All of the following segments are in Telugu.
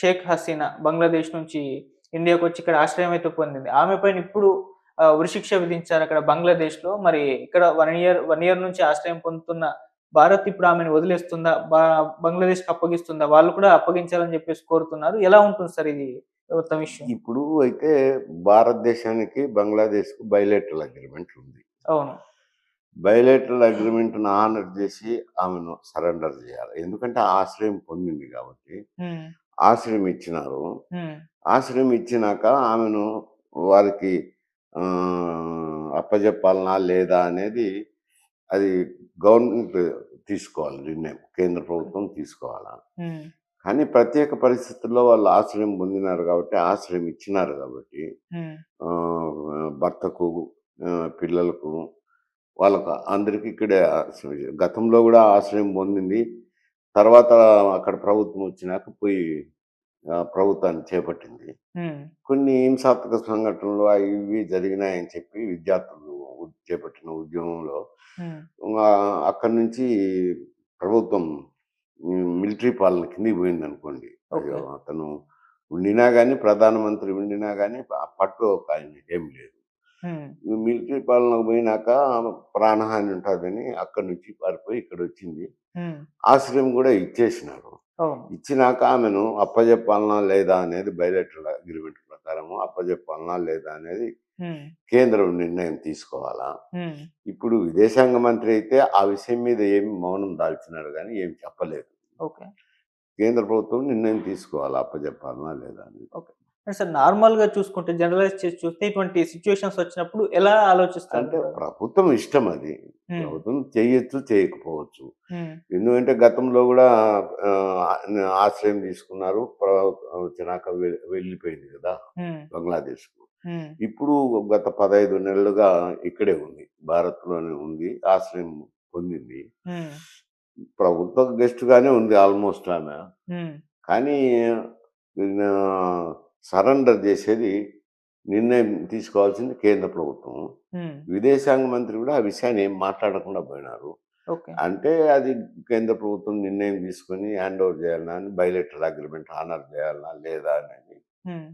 షేక్ హసీనా బంగ్లాదేశ్ నుంచి ఇండియాకు వచ్చి ఇక్కడ ఆశ్రయం అయితే పొందింది. ఆమె పైన ఇప్పుడు ఉరిశిక్ష విధించారు అక్కడ బంగ్లాదేశ్లో మరి ఇక్కడ వన్ ఇయర్ వన్ ఇయర్ నుంచి ఆశ్రయం పొందుతున్న భారత్ ఇప్పుడు ఆమెను వదిలేస్తుందా? బంగ్లాదేశ్కి అప్పగిస్తుందా? వాళ్ళు కూడా అప్పగించాలని చెప్పేసి కోరుతున్నారు. ఎలా ఉంటుంది సార్ ఇది మొత్తం విషయం? ఇప్పుడు అయితే భారతదేశానికి బంగ్లాదేశ్కు బయలేటరల్ అగ్రిమెంట్ ఉంది. అవును. బయలేటరల్ అగ్రిమెంట్ను ఆనర్ చేసి ఆమెను సరెండర్ చేయాలి. ఎందుకంటే ఆశ్రయం పొందింది కాబట్టి ఆశ్రయం ఇచ్చినారు ఆశ్రయం ఇచ్చినాక ఆమెను వారికి అప్పజెప్పాలనా లేదా అనేది అది గవర్నమెంట్ తీసుకోవాలి నిర్ణయం. కేంద్ర ప్రభుత్వం తీసుకోవాలా. కానీ ప్రత్యేక పరిస్థితుల్లో వాళ్ళు ఆశ్రయం పొందినారు కాబట్టి ఆశ్రయం ఇచ్చినారు కాబట్టి భర్తకు పిల్లలకు వాళ్ళకు అందరికీ ఇక్కడే. గతంలో కూడా ఆశ్రయం పొందింది. తర్వాత అక్కడ ప్రభుత్వం వచ్చినాక పోయి ప్రభుత్వాన్ని చేపట్టింది. కొన్ని హింసాత్మక సంఘటనలు అవి ఇవి జరిగినాయని చెప్పి విద్యార్థులు చేపట్టిన ఉద్యమంలో అక్కడి నుంచి ప్రభుత్వం మిలిటరీ పాలన కిందికి పోయింది అనుకోండి. అతను ఉండినా కానీ ప్రధానమంత్రి ఉండినా కానీ పట్టు ఆయన ఏం లేదు. మిలిటరీ పాలనకు పోయినాక ప్రాణహాని ఉంటుందని అక్కడి నుంచి పారిపోయి ఇక్కడ వచ్చింది ఆశ్రయం కూడా ఇచ్చేసినారు. ఇచ్చినాక ఆమెను అప్పజెప్పాలనా లేదా అనేది బయలెటరల్ అగ్రిమెంట్ ప్రకారము అప్పజెప్పాలనా లేదా అనేది కేంద్రం నిర్ణయం తీసుకోవాలా. ఇప్పుడు విదేశాంగ మంత్రి అయితే ఆ విషయం మీద ఏమి మౌనం దాల్చినారు కానీ ఏం చెప్పలేదు. కేంద్ర ప్రభుత్వం నిర్ణయం తీసుకోవాలా అప్పజెప్పాలనా లేదా అనేది. అంటే సార్ నార్మల్గా చూసుకుంటే జనరలైజ్ చేసి చూస్తే ఇటువంటి సిచ్యువేషన్స్ వచ్చినప్పుడు ఎలా ఆలోచిస్తారు? అంటే ప్రభుత్వం ఇష్టం అది. ప్రభుత్వం చేయొచ్చు చేయకపోవచ్చు. ఎందుకంటే గతంలో కూడా ఆశ్రయం తీసుకున్నారు వచ్చినాక వెళ్ళిపోయింది కదా ఉమ్, ఇప్పుడు గత పదహైదు నెలలుగా ఇక్కడే ఉంది భారత్లోనే ఉంది ఆశ్రయం పొందింది. ప్రభుత్వ గెస్ట్ గానే ఉంది ఆల్మోస్ట్ ఆమె. కానీ సరెండర్ చేసేది నిర్ణయం తీసుకోవాల్సింది కేంద్ర ప్రభుత్వం. విదేశాంగ మంత్రి కూడా ఆ విషయాన్ని ఏం మాట్లాడకుండా పోయినారు. ఓకే. అంటే అది కేంద్ర ప్రభుత్వం నిర్ణయం తీసుకొని హ్యాండ్ ఓవర్ చేయాలన్నా అని బయలెటరల్ అగ్రిమెంట్ ఆనర్ చేయాలన్నా లేదా అనేది ఉమ్,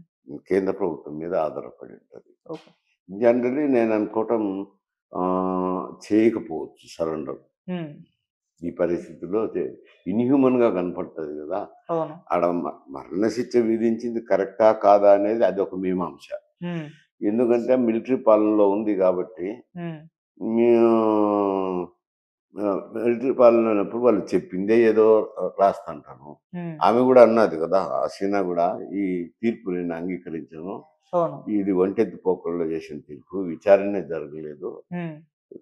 కేంద్ర ప్రభుత్వం మీద ఆధారపడి ఉంటుంది. ఓకే. జనరలీ నేను అనుకోవటం చేయకపోవచ్చు సరెండర్. ఈ పరిస్థితిలో ఇన్హ్యూమన్గా కనపడుతుంది కదా. ఆడ మరణశిక్ష విధించింది కరెక్టా కాదా అనేది అది ఒక మీమాంస ఎందుకంటే మిలిటరీ పాలనలో ఉంది కాబట్టి ఉమ్, మిలిటరీ పాలన ఉన్నప్పుడు వాళ్ళు చెప్పిందే ఏదో రాస్తుంటాను ఆమె కూడా అన్నది కదా హసీనా కూడా ఈ తీర్పు నేను అంగీకరించను. ఇది ఒంటెత్తి పోకల్లో చేసిన తీర్పు విచారణే జరగలేదు.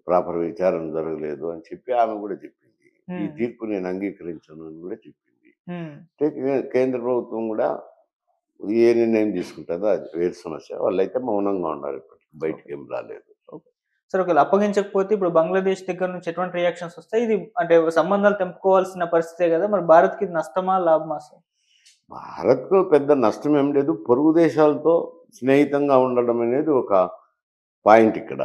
ప్రాపర్ విచారణ జరగలేదు అని చెప్పి ఆమె కూడా చెప్పింది. ఈ. తీర్పు నేను అంగీకరించను అని కూడా చెప్పింది. కేంద్ర ప్రభుత్వం కూడా ఏ నిర్ణయం తీసుకుంటుందో అది వేరు సమస్య. వాళ్ళైతే మౌనంగా ఉన్నారు ఇప్పటికి బయటికి ఏం రాలేదు సరే ఒకవేళ అప్పగించకపోతే ఇప్పుడు బంగ్లాదేశ్ దగ్గర నుంచి ఎటువంటి రియాక్షన్స్ వస్తాయి? ఇది అంటే సంబంధాలు తెంపుకోవాల్సిన పరిస్థితే కదా మరి భారత్కి ఇది నష్టమా లాభమా సార్ భారత్కు పెద్ద నష్టం ఏం లేదు. పొరుగు దేశాలతో స్నేహితంగా ఉండడం అనేది ఒక పాయింట్ ఇక్కడ.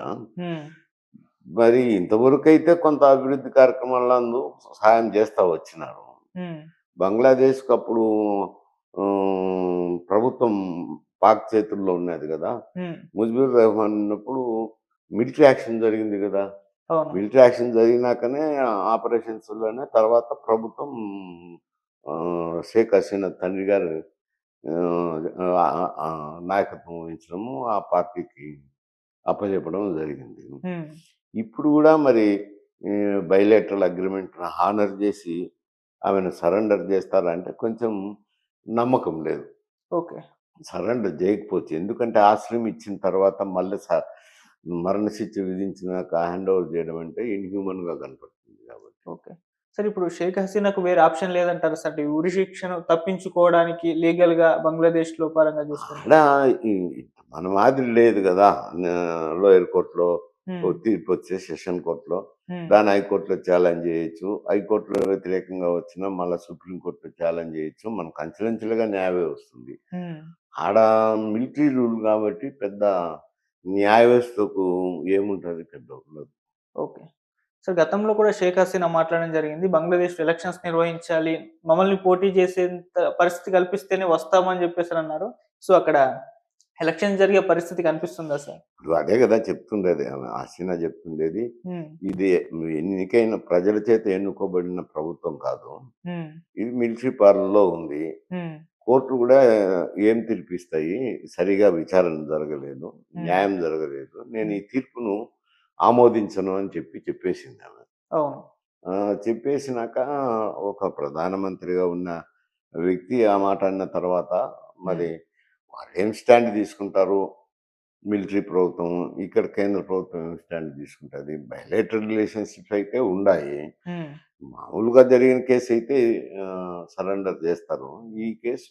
మరి ఇంతవరకు అయితే కొంత అభివృద్ధి కార్యక్రమాలందు సహాయం చేస్తా వచ్చినారు. బంగ్లాదేశ్కి అప్పుడు ప్రభుత్వం పాక్ చేతుల్లో ఉన్నది కదా. ముజిబుర్ రెహమాన్ ఉన్నప్పుడు మిలిటరీ యాక్షన్ జరిగింది కదా. మిలిటరీ యాక్షన్ జరిగినాకనే ఆపరేషన్స్లోనే తర్వాత ప్రభుత్వం షేక్ హసీనా తండ్రి గారు నాయకత్వం వహించడము ఆ పార్టీకి అప్పచెప్పడం జరిగింది. ఇప్పుడు కూడా మరి బయలేటరల్ అగ్రిమెంట్ హానర్ చేసి ఆమెను సరెండర్ చేస్తారంటే కొంచెం నమ్మకం లేదు. ఓకే. సరెండర్ చేయకపోవచ్చు. ఎందుకంటే ఆశ్రయం ఇచ్చిన తర్వాత మళ్ళీ స- మరణశిక్ష విధించినాక హ్యాండ్ ఓవర్ చేయడం అంటే ఇన్హ్యూమన్గా కనపడుతుంది కాబట్టి. ఓకే. సార్ ఇప్పుడు షేక్ హసీనాకు వేరే ఆప్షన్ లేదంటారు సార్. ఈ ఉరి శిక్షను తప్పించుకోవడానికి లీగల్గా బంగ్లాదేశ్లో పరంగా చూసుకుంటే. ఈ- మన మాదిరి లేదు కదా. లోయర్ కోర్టులో తీర్పు వచ్చే సెషన్ కోర్టులో. దాన్ని హైకోర్టులో ఛాలెంజ్ చేయొచ్చు. హైకోర్టులో వ్యతిరేకంగా వచ్చినా మళ్ళీ సుప్రీంకోర్టులో ఛాలెంజ్ చేయొచ్చు. మనకు అంచెలంచెలుగా న్యాయ వస్తుంది. ఆడ మిలిటరీ రూల్ కాబట్టి పెద్ద న్యాయ వ్యవస్థకు ఏముంటుంది పెద్ద ఉండదు ఓకే. సార్ గతంలో కూడా షేక్ హసీనా మాట్లాడడం జరిగింది. బంగ్లాదేశ్ ఎలక్షన్స్ నిర్వహించాలి. మమ్మల్ని పోటీ చేసేంత పరిస్థితి కల్పిస్తేనే వస్తామని చెప్పేసి అన్నారు. సో అక్కడ ఎలక్షన్ జరిగే పరిస్థితి కనిపిస్తుందా సార్? ఇప్పుడు అదే కదా చెప్తుండేది. హసీనా చెప్తుండేది. ఇది ఎన్నికైన ప్రజల చేత ఎన్నుకోబడిన ప్రభుత్వం కాదు. ఇది మిలిటరీ పాలనలో ఉంది. కోర్టు కూడా ఏం తీర్పిస్తాయి? సరిగా విచారణ జరగలేదు. న్యాయం జరగలేదు. నేను ఈ తీర్పును ఆమోదించను అని చెప్పి చెప్పేసింది ఆమె. చెప్పేసినాక ఒక ప్రధానమంత్రిగా ఉన్న వ్యక్తి ఆ మాట అన్న తర్వాత మరి వాళ్ళు ఏం స్టాండ్ తీసుకుంటారు? మిలిటరీ ప్రభుత్వం ఇక్కడ కేంద్ర ప్రభుత్వం ఏం స్టాండ్ తీసుకుంటుంది? బయలేటరల్ రిలేషన్షిప్స్ అయితే ఉన్నాయి మామూలుగా జరిగిన కేసు అయితే సరెండర్ చేస్తారు. ఈ కేసు